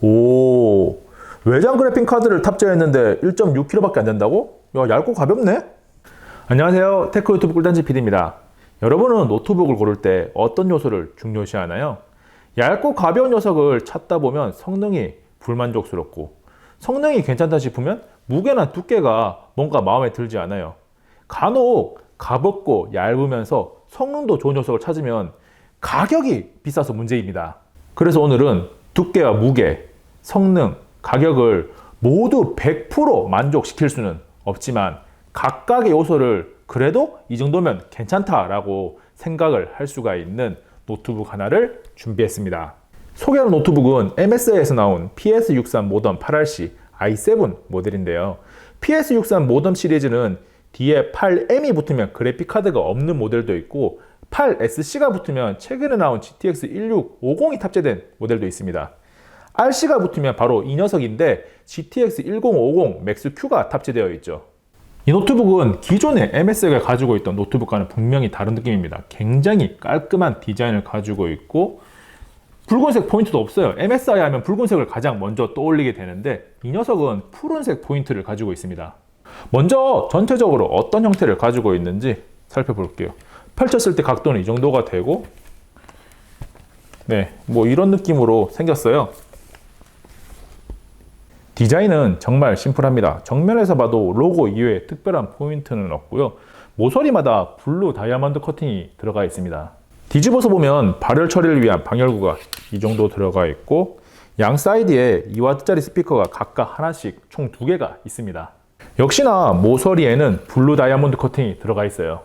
오, 외장 그래픽 카드를 탑재했는데 1.6kg밖에 안 된다고? 야, 얇고 가볍네? 안녕하세요. 테크 유튜브 꿀단지 PD입니다. 여러분은 노트북을 고를 때 어떤 요소를 중요시하나요? 얇고 가벼운 녀석을 찾다 보면 성능이 불만족스럽고 성능이 괜찮다 싶으면 무게나 두께가 뭔가 마음에 들지 않아요. 간혹 가볍고 얇으면서 성능도 좋은 녀석을 찾으면 가격이 비싸서 문제입니다. 그래서 오늘은 두께와 무게, 성능, 가격을 모두 100% 만족시킬 수는 없지만 각각의 요소를 그래도 이 정도면 괜찮다라고 생각을 할 수가 있는 노트북 하나를 준비했습니다. 소개하는 노트북은 MSI에서 나온 PS63 모덤 8RC i7 모델인데요. PS63 모덤 시리즈는 뒤에 8M이 붙으면 그래픽 카드가 없는 모델도 있고 8SC가 붙으면 최근에 나온 GTX 1650이 탑재된 모델도 있습니다. RC가 붙으면 바로 이 녀석인데 GTX 1050 맥스 Q가 탑재되어 있죠. 이 노트북은 기존의 MSI가 가지고 있던 노트북과는 분명히 다른 느낌입니다. 굉장히 깔끔한 디자인을 가지고 있고 붉은색 포인트도 없어요. MSI 하면 붉은색을 가장 먼저 떠올리게 되는데 이 녀석은 푸른색 포인트를 가지고 있습니다. 먼저 전체적으로 어떤 형태를 가지고 있는지 살펴볼게요. 펼쳤을 때 각도는 이 정도가 되고 네, 뭐 이런 느낌으로 생겼어요. 디자인은 정말 심플합니다. 정면에서 봐도 로고 이외에 특별한 포인트는 없고요. 모서리마다 블루 다이아몬드 커팅이 들어가 있습니다. 뒤집어서 보면 발열 처리를 위한 방열구가 이 정도 들어가 있고 양 사이드에 2W짜리 스피커가 각각 하나씩 총 두 개가 있습니다. 역시나 모서리에는 블루 다이아몬드 커팅이 들어가 있어요.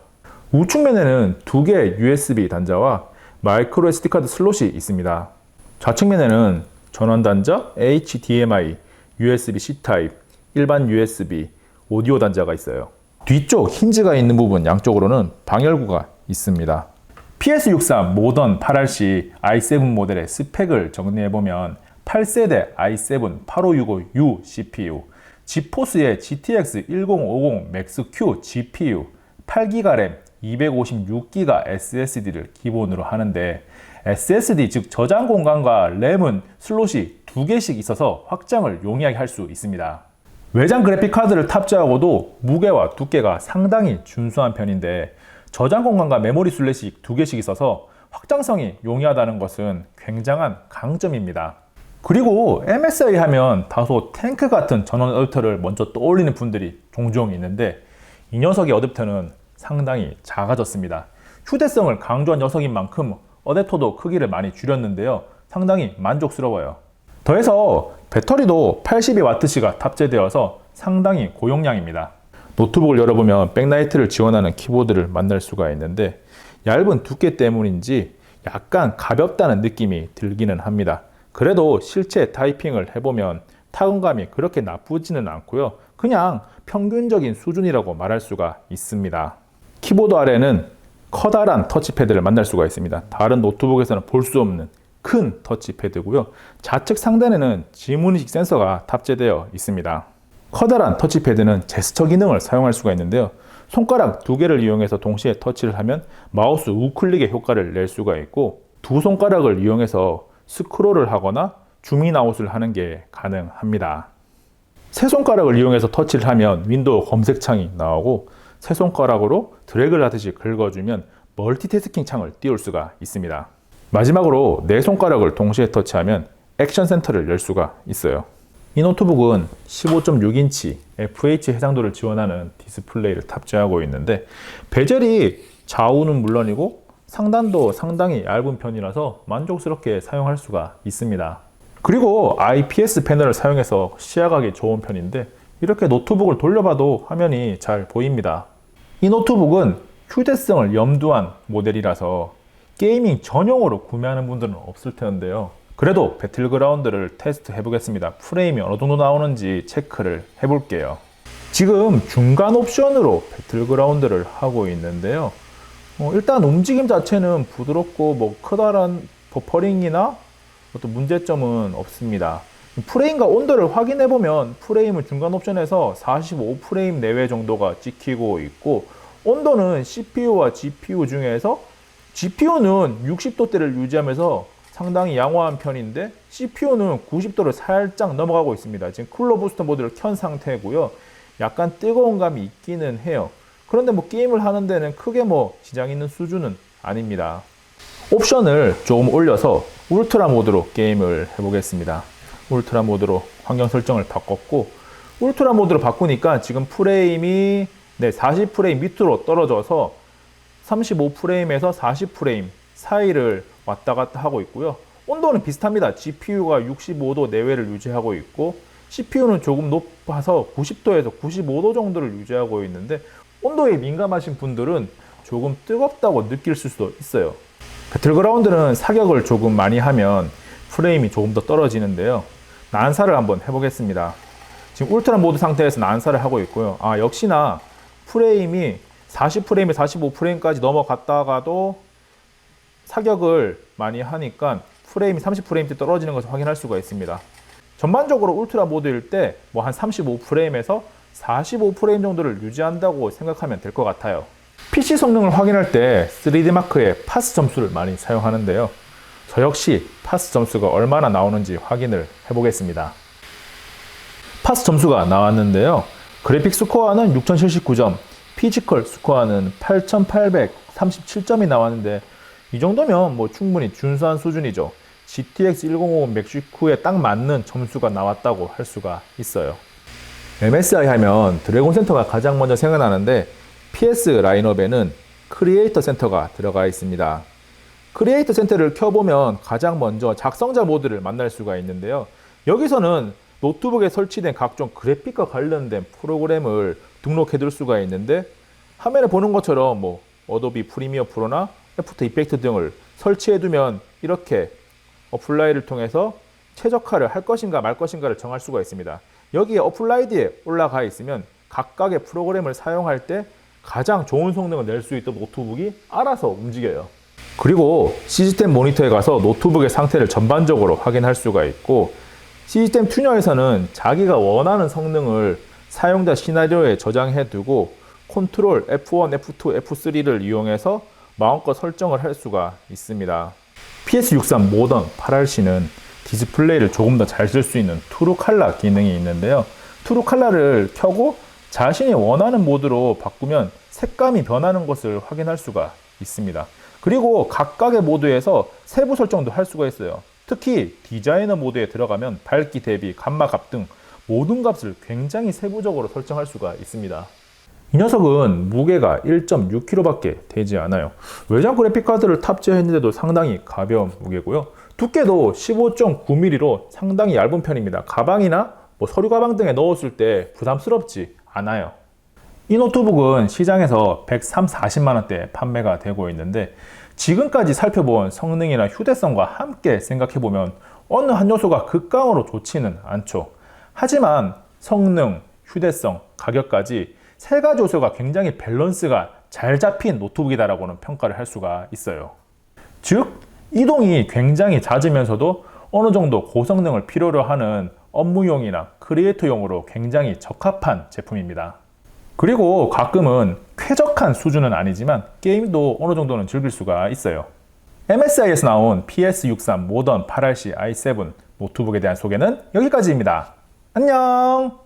우측면에는 두 개의 USB 단자와 마이크로 SD 카드 슬롯이 있습니다. 좌측면에는 전원 단자, HDMI, USB-C 타입, 일반 USB, 오디오 단자가 있어요. 뒤쪽 힌지가 있는 부분 양쪽으로는 방열구가 있습니다. PS63 모던 8RC i7 모델의 스펙을 정리해보면 8세대 i7 8565U CPU, 지포스의 GTX 1050 Max Q GPU, 8GB 램, 256GB SSD를 기본으로 하는데 SSD 즉 저장 공간과 램은 슬롯이 두 개씩 있어서 확장을 용이하게 할 수 있습니다. 외장 그래픽 카드를 탑재하고도 무게와 두께가 상당히 준수한 편인데 저장 공간과 메모리 슬롯이 두 개씩 있어서 확장성이 용이하다는 것은 굉장한 강점입니다. 그리고 MSI 하면 다소 탱크 같은 전원 어댑터를 먼저 떠올리는 분들이 종종 있는데 이 녀석의 어댑터는 상당히 작아졌습니다. 휴대성을 강조한 녀석인 만큼 어댑터도 크기를 많이 줄였는데요. 상당히 만족스러워요. 더해서 배터리도 82W가 탑재되어서 상당히 고용량입니다. 노트북을 열어보면 백라이트를 지원하는 키보드를 만날 수가 있는데 얇은 두께 때문인지 약간 가볍다는 느낌이 들기는 합니다. 그래도 실제 타이핑을 해보면 타건감이 그렇게 나쁘지는 않고요. 그냥 평균적인 수준이라고 말할 수가 있습니다. 키보드 아래는 커다란 터치패드를 만날 수가 있습니다. 다른 노트북에서는 볼 수 없는 큰 터치패드고요. 좌측 상단에는 지문인식 센서가 탑재되어 있습니다. 커다란 터치패드는 제스처 기능을 사용할 수가 있는데요. 손가락 두 개를 이용해서 동시에 터치를 하면 마우스 우클릭의 효과를 낼 수가 있고 두 손가락을 이용해서 스크롤을 하거나 줌인아웃을 하는 게 가능합니다. 세 손가락을 이용해서 터치를 하면 윈도우 검색창이 나오고 세 손가락으로 드래그를 하듯이 긁어주면 멀티태스킹 창을 띄울 수가 있습니다. 마지막으로 네 손가락을 동시에 터치하면 액션 센터를 열 수가 있어요. 이 노트북은 15.6인치 FH 해상도를 지원하는 디스플레이를 탑재하고 있는데 베젤이 좌우는 물론이고 상단도 상당히 얇은 편이라서 만족스럽게 사용할 수가 있습니다. 그리고 IPS 패널을 사용해서 시야각이 좋은 편인데 이렇게 노트북을 돌려봐도 화면이 잘 보입니다. 이 노트북은 휴대성을 염두한 모델이라서 게이밍 전용으로 구매하는 분들은 없을 텐데요. 그래도 배틀그라운드를 테스트 해보겠습니다. 프레임이 어느 정도 나오는지 체크를 해볼게요. 지금 중간 옵션으로 배틀그라운드를 하고 있는데요. 어, 일단 움직임 자체는 부드럽고 뭐 커다란 버퍼링이나 어떤 문제점은 없습니다. 프레임과 온도를 확인해 보면 프레임은 중간 옵션에서 45 프레임 내외 정도가 찍히고 있고 온도는 CPU와 GPU 중에서 GPU는 60도대를 유지하면서 상당히 양호한 편인데 CPU는 90도를 살짝 넘어가고 있습니다. 지금 쿨러 부스터 모드를 켠 상태고요. 약간 뜨거운 감이 있기는 해요. 그런데 뭐 게임을 하는 데는 크게 뭐 지장 있는 수준은 아닙니다. 옵션을 조금 올려서 울트라 모드로 게임을 해보겠습니다. 울트라 모드로 환경 설정을 바꿨고 울트라 모드로 바꾸니까 지금 프레임이 네, 40프레임 밑으로 떨어져서 35프레임에서 40프레임 사이를 왔다 갔다 하고 있고요. 온도는 비슷합니다. GPU가 65도 내외를 유지하고 있고 CPU는 조금 높아서 90도에서 95도 정도를 유지하고 있는데 온도에 민감하신 분들은 조금 뜨겁다고 느낄 수도 있어요. 배틀그라운드는 사격을 조금 많이 하면 프레임이 조금 더 떨어지는데요. 난사를 한번 해보겠습니다. 지금 울트라 모드 상태에서 난사를 하고 있고요. 아, 역시나 프레임이 40프레임에 45프레임까지 넘어갔다가도 사격을 많이 하니까 프레임이 30프레임대 떨어지는 것을 확인할 수가 있습니다. 전반적으로 울트라 모드일 때 뭐 한 35프레임에서 45프레임 정도를 유지한다고 생각하면 될 것 같아요. PC 성능을 확인할 때 3D 마크의 파스 점수를 많이 사용하는데요. 저 역시 파스 점수가 얼마나 나오는지 확인을 해보겠습니다. 파스 점수가 나왔는데요. 그래픽 스코어는 6079점, 피지컬 스코어는 8837점이 나왔는데 이 정도면 뭐 충분히 준수한 수준이죠. GTX 1050 맥시쿠에 딱 맞는 점수가 나왔다고 할 수가 있어요. MSI 하면 드래곤 센터가 가장 먼저 생각나는데 PS 라인업에는 크리에이터 센터가 들어가 있습니다. 크리에이터 센터를 켜보면 가장 먼저 작성자 모드를 만날 수가 있는데요. 여기서는 노트북에 설치된 각종 그래픽과 관련된 프로그램을 등록해 둘 수가 있는데 화면에 보는 것처럼 뭐 어도비 프리미어 프로나 애프터 이펙트 등을 설치해 두면 이렇게 어플라이를 통해서 최적화를 할 것인가 말 것인가를 정할 수가 있습니다. 여기에 어플라이드에 올라가 있으면 각각의 프로그램을 사용할 때 가장 좋은 성능을 낼 수 있도록 노트북이 알아서 움직여요. 그리고 시스템 모니터에 가서 노트북의 상태를 전반적으로 확인할 수가 있고 시스템 튜너에서는 자기가 원하는 성능을 사용자 시나리오에 저장해 두고 컨트롤 F1, F2, F3를 이용해서 마음껏 설정을 할 수가 있습니다. PS63 모던 8RC는 디스플레이를 조금 더 잘 쓸 수 있는 트루 칼라 기능이 있는데요. 트루 칼라를 켜고 자신이 원하는 모드로 바꾸면 색감이 변하는 것을 확인할 수가 있습니다. 그리고 각각의 모드에서 세부 설정도 할 수가 있어요. 특히 디자이너 모드에 들어가면 밝기 대비, 감마 값 등 모든 값을 굉장히 세부적으로 설정할 수가 있습니다. 이 녀석은 무게가 1.6kg밖에 되지 않아요. 외장 그래픽카드를 탑재했는데도 상당히 가벼운 무게고요. 두께도 15.9mm로 상당히 얇은 편입니다. 가방이나 뭐 서류 가방 등에 넣었을 때 부담스럽지 않아요. 이 노트북은 시장에서 103, 40만 원대 판매가 되고 있는데 지금까지 살펴본 성능이나 휴대성과 함께 생각해 보면 어느 한 요소가 극강으로 좋지는 않죠. 하지만 성능, 휴대성, 가격까지 세 가지 요소가 굉장히 밸런스가 잘 잡힌 노트북이다라고는 평가를 할 수가 있어요. 즉, 이동이 굉장히 잦으면서도 어느 정도 고성능을 필요로 하는 업무용이나 크리에이터용으로 굉장히 적합한 제품입니다. 그리고 가끔은 쾌적한 수준은 아니지만 게임도 어느 정도는 즐길 수가 있어요. MSI에서 나온 PS63 모던 8RC i7 노트북에 대한 소개는 여기까지입니다. 안녕!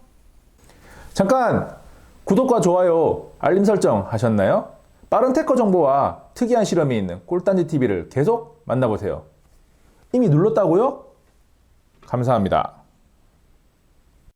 잠깐! 구독과 좋아요, 알림 설정 하셨나요? 빠른 테커 정보와 특이한 실험이 있는 꿀단지 TV를 계속 만나보세요. 이미 눌렀다고요? 감사합니다.